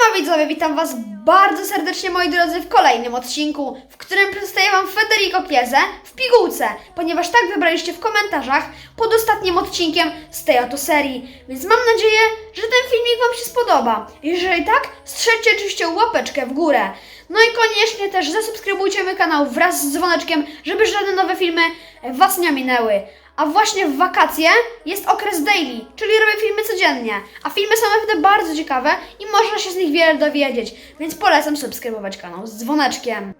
Siema widzowie, witam was bardzo serdecznie moi drodzy w kolejnym odcinku, w którym przedstawię wam Federico Chiesę w pigułce, ponieważ tak wybraliście w komentarzach pod ostatnim odcinkiem z tej oto serii, więc mam nadzieję, że ten filmik wam się spodoba. Jeżeli tak, strzelcie oczywiście łapeczkę w górę. No i koniecznie też zasubskrybujcie mój kanał wraz z dzwoneczkiem, żeby żadne nowe filmy was nie minęły. A właśnie w wakacje jest okres daily, czyli robię filmy codziennie. A filmy są naprawdę bardzo ciekawe i można się z nich wiele dowiedzieć, więc polecam subskrybować kanał z dzwoneczkiem.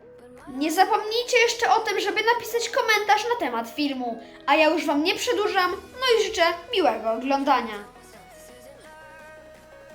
Nie zapomnijcie jeszcze o tym, żeby napisać komentarz na temat filmu. A ja już Wam nie przedłużam, no i życzę miłego oglądania.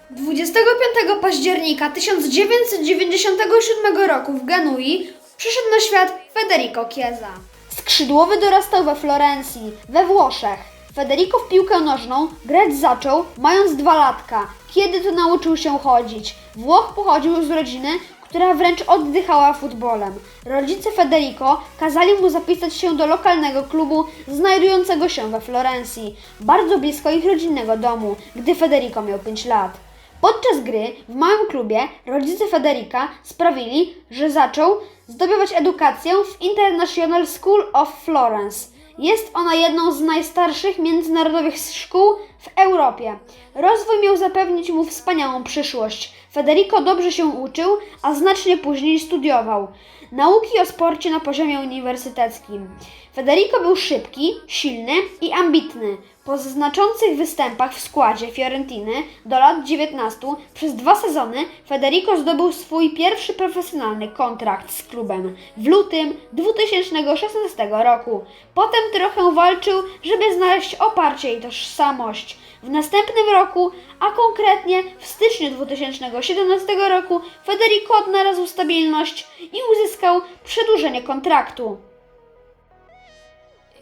25 października 1997 roku w Genui przyszedł na świat Federico Chiesa. Skrzydłowy dorastał we Florencji, we Włoszech. Federico w piłkę nożną grać zaczął mając dwa latka, kiedy to nauczył się chodzić. Włoch pochodził z rodziny, która wręcz oddychała futbolem. Rodzice Federico kazali mu zapisać się do lokalnego klubu znajdującego się we Florencji, bardzo blisko ich rodzinnego domu, gdy Federico miał 5 lat. Podczas gry w małym klubie rodzice Federica sprawili, że zaczął zdobywać edukację w International School of Florence. Jest ona jedną z najstarszych międzynarodowych szkół w Europie. Rozwój miał zapewnić mu wspaniałą przyszłość. Federico dobrze się uczył, a znacznie później studiował. Nauki o sporcie na poziomie uniwersyteckim. Federico był szybki, silny i ambitny. Po znaczących występach w składzie Fiorentiny do lat 19 przez dwa sezony Federico zdobył swój pierwszy profesjonalny kontrakt z klubem w lutym 2016 roku. Potem trochę walczył, żeby znaleźć oparcie i tożsamość. W następnym roku, a konkretnie w styczniu 2017 roku, Federico odnalazł stabilność i uzyskał przedłużenie kontraktu.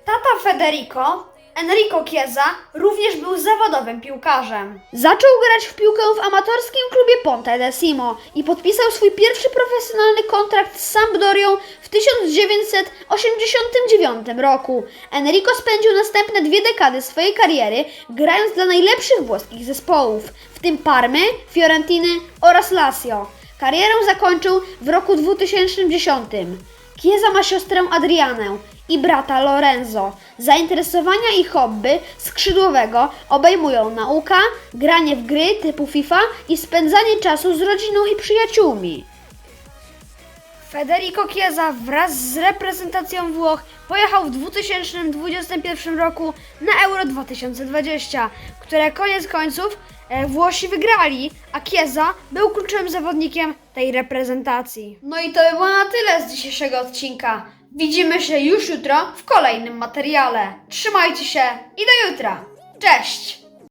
Tata Federico, Enrico Chiesa, również był zawodowym piłkarzem. Zaczął grać w piłkę w amatorskim klubie Ponte Decimo i podpisał swój pierwszy profesjonalny kontrakt z Sampdorią w 1989 roku. Enrico spędził następne dwie dekady swojej kariery grając dla najlepszych włoskich zespołów, w tym Parmy, Fiorentiny oraz Lazio. Karierę zakończył w roku 2010. Chiesa ma siostrę Adrianę i brata Lorenzo. Zainteresowania i hobby skrzydłowego obejmują nauka, granie w gry typu FIFA i spędzanie czasu z rodziną i przyjaciółmi. Federico Chiesa wraz z reprezentacją Włoch pojechał w 2021 roku na Euro 2020, które koniec końców e, Włosi wygrali, a Chiesa był kluczowym zawodnikiem tej reprezentacji. No i to by było na tyle z dzisiejszego odcinka. Widzimy się już jutro w kolejnym materiale. Trzymajcie się i do jutra. Cześć!